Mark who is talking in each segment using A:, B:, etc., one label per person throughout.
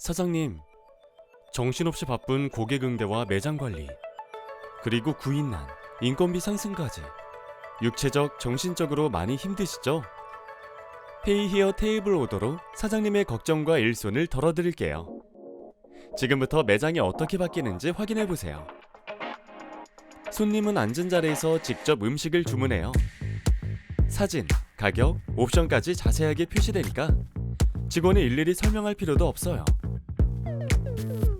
A: 사장님, 정신없이 바쁜 고객 응대와 매장 관리, 그리고 구인난, 인건비 상승까지 육체적, 정신적으로 많이 힘드시죠? 페이 히어 테이블 오더로 사장님의 걱정과 일손을 덜어드릴게요. 지금부터 매장이 어떻게 바뀌는지 확인해 보세요. 손님은 앉은 자리에서 직접 음식을 주문해요. 사진, 가격, 옵션까지 자세하게 표시되니까 직원이 일일이 설명할 필요도 없어요.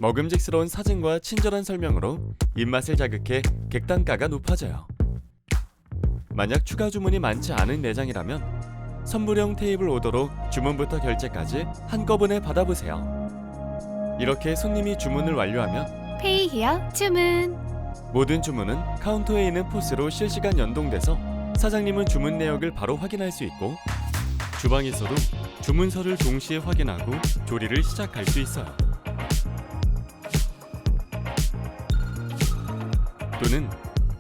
A: 먹음직스러운 사진과 친절한 설명으로 입맛을 자극해 객단가가 높아져요. 만약 추가 주문이 많지 않은 매장이라면 선물형 테이블 오더로 주문부터 결제까지 한꺼번에 받아보세요. 이렇게 손님이 주문을 완료하면
B: 페이 히어 주문.
A: 모든 주문은 카운터에 있는 포스로 실시간 연동돼서 사장님은 주문 내역을 바로 확인할 수 있고 주방에서도 주문서를 동시에 확인하고 조리를 시작할 수 있어요. 또는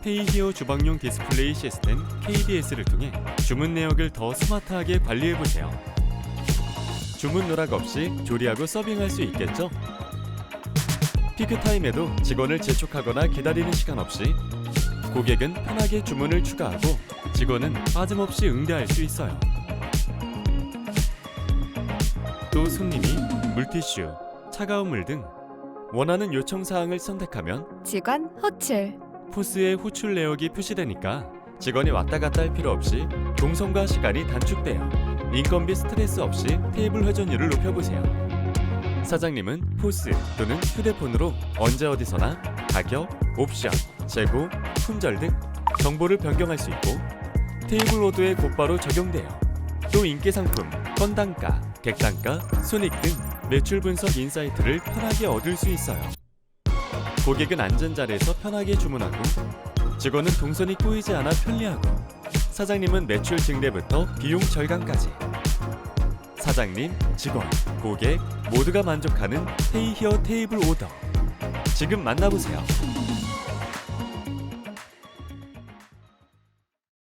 A: 페이히어 주방용 디스플레이 시스템 KDS를 통해 주문 내역을 더 스마트하게 관리해 보세요. 주문 누락 없이 조리하고 서빙할 수 있겠죠? 피크 타임에도 직원을 재촉하거나 기다리는 시간 없이 고객은 편하게 주문을 추가하고 직원은 빠짐없이 응대할 수 있어요. 또 손님이 물티슈, 차가운 물 등 원하는 요청 사항을 선택하면
B: 직원 호출.
A: 포스에 호출 내역이 표시되니까 직원이 왔다 갔다 할 필요 없이 동선과 시간이 단축돼요. 인건비 스트레스 없이 테이블 회전율을 높여보세요. 사장님은 포스 또는 휴대폰으로 언제 어디서나 가격, 옵션, 재고, 품절 등 정보를 변경할 수 있고 테이블 오더에 곧바로 적용돼요. 또 인기 상품, 건단가, 객단가, 손익 등 매출 분석 인사이트를 편하게 얻을 수 있어요. 고객은 앉은 자리에서 편하게 주문하고 직원은 동선이 꼬이지 않아 편리하고 사장님은 매출 증대부터 비용 절감까지 사장님, 직원, 고객 모두가 만족하는 테이히어 테이블 오더 지금 만나보세요.